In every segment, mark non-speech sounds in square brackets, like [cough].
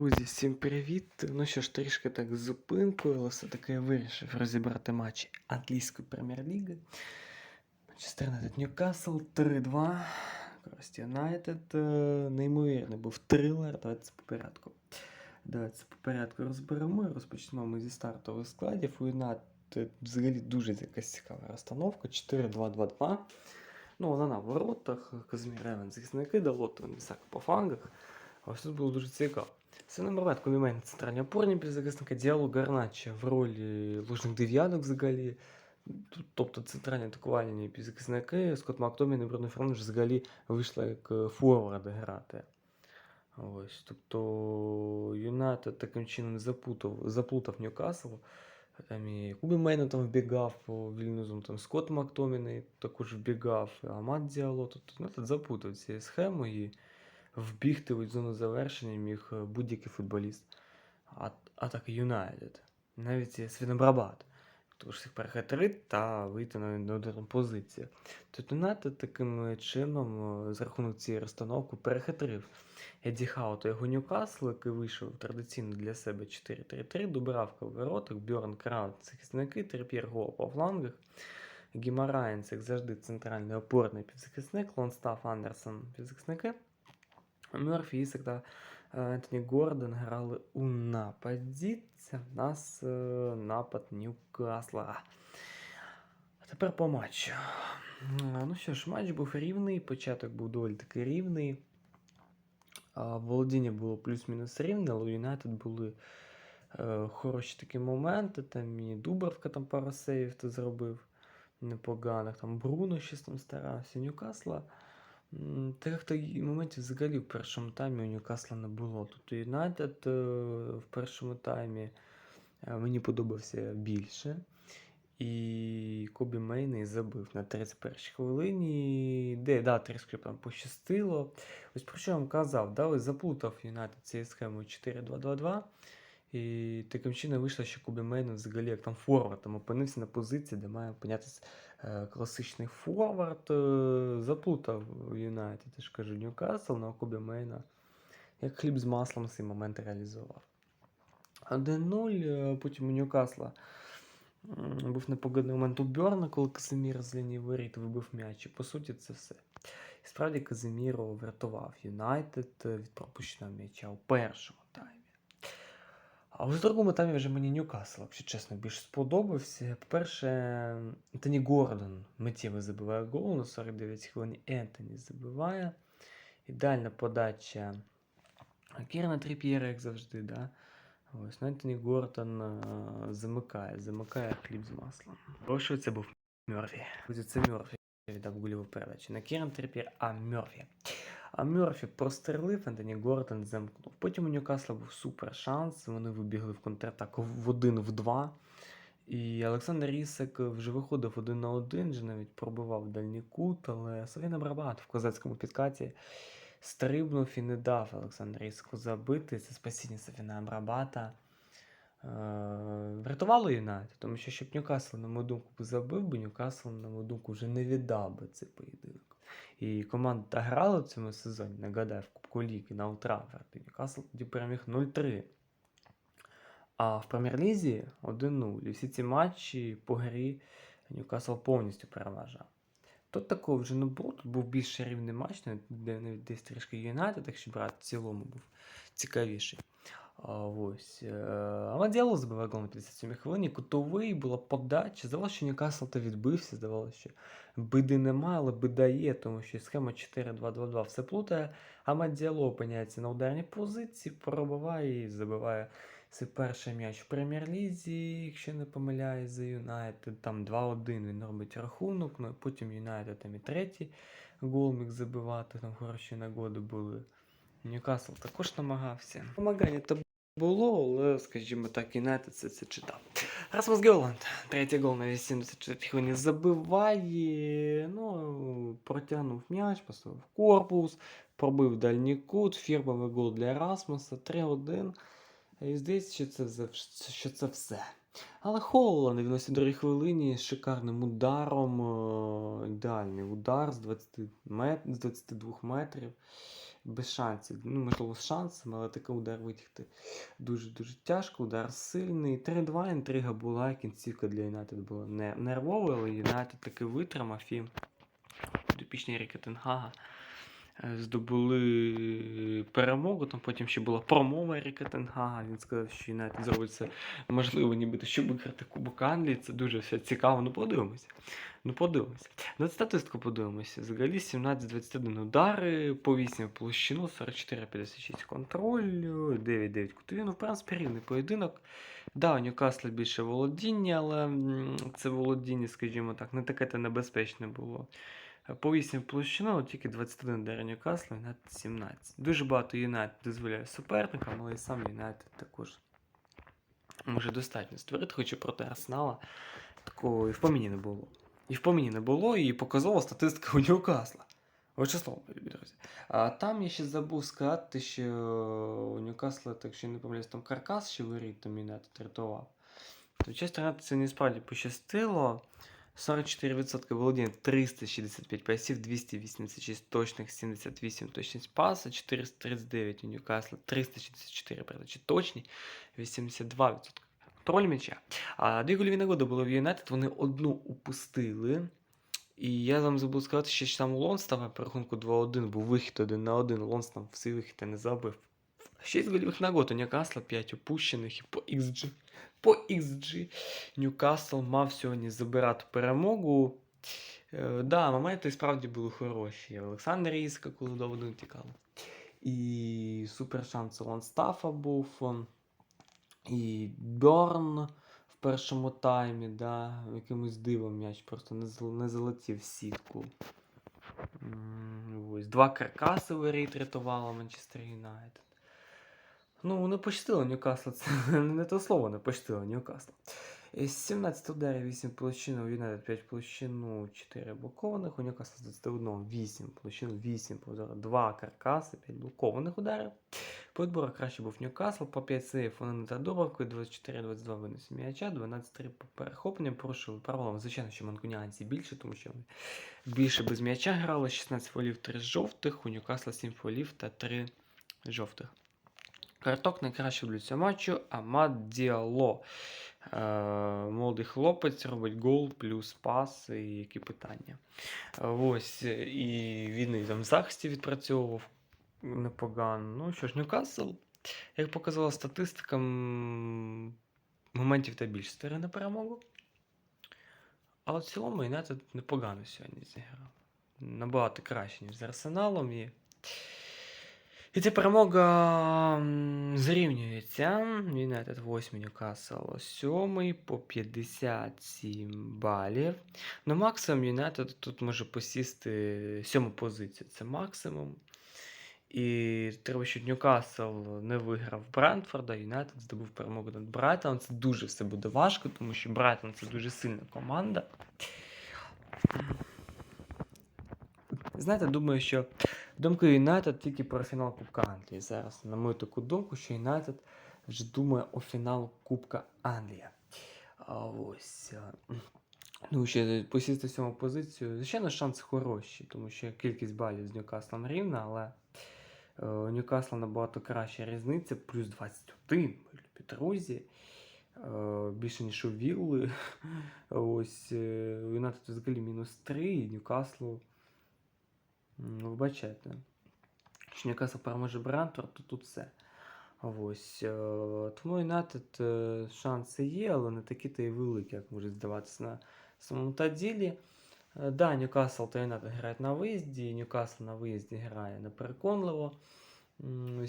Друзі, всім привіт! Ну що ж, трішки так з зупинкою, але все-таки я вирішив розібрати матчі англійської прем'єр-ліги. Манчестер Юнайтед Ньюкасл 3-2. Крості Юнайтед. е, Неймовірний був трилер. Давайте по порядку. Давайте по порядку розберемо. Розпочнемо ми зі стартових складів. У Юнайтед взагалі дуже якась цікава розстановка. 4-2-2-2. Ну, вона на воротах, Казмір Еван захисники, Далото Місака по флангах. А ось тут було дуже цікаво. Це номер Кумімен центральні опорні півзахисника, Діалу Гарнача в ролі лужних дев'яток взагалі. Тобто центральні атакувальні півзахисники, Скотт Мактомін і Бруно Фернандеш взагалі вийшли як форварди грати. Ось, тобто Юнайтед таким чином запутав, заплутав Ньюкасл. Там і Кубі Мейна там вбігав по Вільнюзом, там Скотт Мактомін також вбігав, Амат Діало. Тобто Юнайтед запутав цією схемою вбігти в зону завершення міг е, будь-який футболіст. А, а так Юнайтед. Навіть Свінобрабат. Тож всіх перехитрити та вийти на, одну позицію. Тобто Юнайтед таким е, чином е, за рахунок цієї розстановки перехитрив Еді Хау та його Ньюкасл, який вийшов традиційно для себе 4-3-3, Дубравка в воротах, Бьорн Краут, захисники, Терп'єр Гол по флангах, Гімараєнс, як завжди, центральний опорний півзахисник, Лонстаф Андерсон півзахисники, Мерфі, та е, Ентоні Гордон грали у нападі. Це в нас е, напад Ньюкасла. Тепер по матчу. Ну що ж, матч був рівний, початок був доволі таки рівний. Володіння було плюс-мінус рівне, але у Юнайтед були е, хороші такі моменти. Там і Дубравка там пару сейвів зробив непоганих. Там Бруно щось там старався. Ньюкасла. І моментів взагалі в першому таймі у Ньюкасла не було. Тут Юнайтед в першому таймі мені подобався більше. І Кобі Мейний забив на 31-й хвилині. Де, да, трішки там пощастило. Ось про що я вам казав, да, ось заплутав Юнайтед цією схемою 4-2-2-2. І таким чином вийшло, що Кобі Мейн взагалі як там форвард там опинився на позиції, де має опинятися е, класичний форвард. Е, заплутав Юнайтед, я ж кажу, Ньюкасл, але Кобі Мейна як хліб з маслом цей момент реалізував. 1-0, е, потім у Ньюкасла був непоганий момент у Бьорна, коли Казимір з лінії воріт вибив м'яч. І по суті, це все. І справді Казиміро врятував Юнайтед е, від пропущеного м'яча у першому таймі. А у другому таймі вже мені Ньюкасл, якщо чесно, більш сподобався. По-перше, Ентоні Гордон миттєво забиває гол на 49 хвилин. Ентоні забиває. Ідеальна подача Кірна Тріп'єра, як завжди, да? Ось, ну, Ентоні Гордон е, замикає, замикає хліб з маслом. Прошу, це був Мёрфі. Друзі, Це Мёрфі віддав гольову передачу. Не Кіран Тріп'єр, а Мёрфі. А Мёрфі прострелив, Ентоні Гордон замкнув. Потім у Ньюкасла був супер шанс. Вони вибігли в контратаку в один в два. І Олександр Ісак вже виходив один на один, вже навіть пробивав дальній кут, але Савіна Брабат в козацькому підкаті стрибнув і не дав Олександру Ісаку забити. Це спасіння Савіна Брабата. Е, Врятувало Юнайтед, тому що щоб Ньюкасл, на мою думку, забив, бо Ньюкасл, на мою думку, вже не віддав би цей поєдинок. І команда грала в цьому сезоні, нагадаю, в Кубку Ліги на Ултраферді. Ньюкасл тоді переміг 0-3. А в Прем'єр-лізі 1-0. І всі ці матчі по грі Ньюкасл повністю переважав. Тут такого вже не було, тут був більш рівний матч, де навіть десь трішки Юнайтед, якщо брати в цілому був цікавіший. А, ось. е, Але діалог забиває гол на 57 хвилині. Кутовий була подача. Здавалося, що Ньюкасл то відбився, здавалося, що биди немає, але бида є, тому що схема 4-2-2-2 все плутає. А Мадіало опиняється на ударній позиції, пробиває і забиває свій перший м'яч в прем'єр-лізі, якщо не помиляюсь, за Юнайтед. Там 2-1 він робить рахунок, ну і потім Юнайтед там і третій гол міг забивати, там хороші нагоди були. Ньюкасл також намагався. Помагання то було, але, скажімо так, Юнайтед це, це читав. Расмус Геоланд, третій гол на 84 хвилині забиває, ну, протягнув м'яч, поставив корпус, пробив дальній кут, фірмовий гол для Расмуса, 3-1. І здається, що це, що це все. Але Холланд на 92 хвилині з шикарним ударом, е, ідеальний удар з 20 мет... з 22 метрів. Без шансів. Ну, можливо, з шансами, але такий удар витягти дуже-дуже тяжко. Удар сильний. 3-2 інтрига була, кінцівка для Юнайтед була не нервовою, але Юнайтед таки витримав і підопічні Рікетенгага. Тенгага здобули перемогу. Там потім ще була промова Еріка Тенгага. Він сказав, що Юнайтед зробить можливо, нібито, щоб виграти Кубок Англії. Це дуже все цікаво. Ну подивимося. Ну подивимося. На статистику подивимося. Взагалі 17-21 удари, по 8 площину, 44-56 контроль, 9-9 кутові. Ну, в принципі, рівний поєдинок. Да, у Ньюкасла більше володіння, але це володіння, скажімо так, не таке те небезпечне було. По 8 в площину, але тільки 21 удар Ньюкасла, Юнайтед 17. Дуже багато Юнайтед дозволяє суперникам, але і сам Юнайтед також може достатньо створити, хоча проти Арсенала такого і в поміні не було. І в поміні не було, і показова статистика у Ньюкасла. Мої друзі. А там я ще забув сказати, що у Ньюкасла, так що не помиляюсь, там каркас ще виріт, там Юнайтед рятував. То часто це не справді пощастило. 44% володіння, 365 пасів, 286 точних, 78 точність паса, 439 у Ньюкасла, 364 передачі точні, 82% контроль м'яча. А дві гольові нагоди було в Юнайтед, вони одну упустили. І я вам забув сказати, що ж там Лон став по рахунку 2-1, був вихід 1 на 1, Лон там всі вихід не забив. 6 гольових нагод у Ньюкасла, 5 опущених і по XG. По XG Ньюкасл мав сьогодні забирати перемогу. Е, да, моменти справді були хороші. Олександр Іска, коли до 1 тікало. І супер шанс у Лонстафа був. І Бьорн в першому таймі, да, якимось дивом м'яч просто не, не залетів сітку. Ось, два каркаси виріт рятувала Манчестер Юнайтед. Ну, не пощастило Ньюкасла, це [laughs] не то слово, не пощастило Ньюкасла. 17 ударів 8 площин, у Юнайтед 5 площину, 4 блокованих, у Ньюкасла з 21 8 площин, 8 по 2 каркаси, 5 блокованих ударів. По відборах краще був Ньюкасл, по 5 сейф вони не та добавкою, 24-22 виносі м'яча, 12-3 по перехопленням, порушили правилам. Звичайно, що манкуніанці більше, тому що вони більше без м'яча грали, 16 фолів, 3 жовтих, у Ньюкасла 7 фолів та 3 жовтих. Карток найкраще для цього матчу Амад Діало. Е, молодий хлопець робить гол плюс пас, і які питання. Ось, і він і там в захисті відпрацьовував непогано. Ну що ж, Ньюкасл, як показала статистика, моментів та більше стире на перемогу. Але в цілому Юнайтед непогано сьогодні зіграв. Набагато краще, ніж з Арсеналом. І, і ця перемога зрівнюється. Юнайтед 8, Ньюкасл 7 по 57 балів. Ну, максимум Юнайтед тут може посісти сьому позицію. Це максимум. І треба, щоб Ньюкасл не виграв Брентфорда, Юнайтед здобув перемогу над Брайтоном. Це дуже все буде важко, тому що Брайтон це дуже сильна команда. Знаєте, думаю, що думка Юнайтед тільки про фінал Кубка Англії. Зараз, на мою таку думку, що Юнайтед вже думає о фінал Кубка Англії. А ось. Ну, ще посісти сьому позицію. Звичайно, шанси хороші, тому що кількість балів з Ньюкаслом рівна, але е, у Ньюкасла набагато краща різниця, плюс 21, мої любі друзі. Е, більше, ніж у Вілли. [laughs] Ось е, у Юнайтед взагалі мінус 3, і Ньюкаслу. Ну, вибачайте. Якщо Ньюкасл переможе Брентфорд, то тут все. Ось. е, Тому Юнайтед шанси є, але не такі то й великі, як може здаватися на самому та ділі. Е, Да, Ньюкасл та Юнайтед грають на виїзді, Ньюкасл на виїзді грає непереконливо.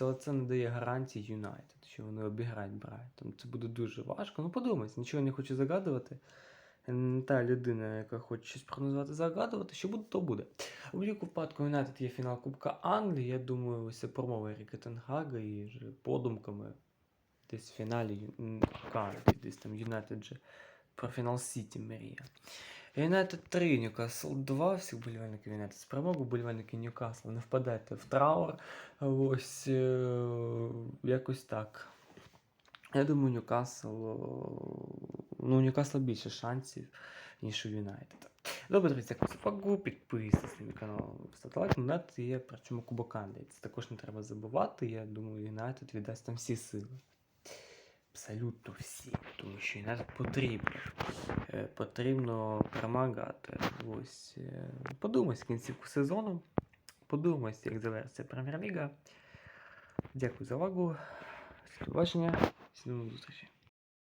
Але це не дає гарантій Юнайтед, що вони обіграють Брайтон. Це буде дуже важко. Ну, подумайте, нічого не хочу загадувати. Та людина, яка хоче щось прогнозувати, загадувати, що буде, то буде. У будь-якому випадку Юнайтед є фінал Кубка Англії. Я думаю, ось промова Еріка Тенгага і подумками десь в фіналі Англії, десь там Юнайтед же про фінал Сіті мріє. Юнайтед 3, Ньюкасл 2, всіх болівальників Юнайтед з перемогу, болівальники Ньюкасла, не впадайте в траур. Ось е, якось так. Я думаю, Ньюкасл е, ну, у Ньюкасла більше шансів, ніж у Юнайтеда. Добре, друзі, як фагу, підписуйтесь на мій канал, ставте лайк, Юнайтед є, причому Кубок Англії. Це також не треба забувати. Я думаю, Юнайтед віддасть там всі сили. Абсолютно всі, тому що Юнайтед потрібно. Е, Потрібно перемагати. Ось е, подумайся кінцівку сезону. Подумайся, як завершиться Прем'єр-ліга. Дякую за увагу. Побачення. Всім до зустрічі.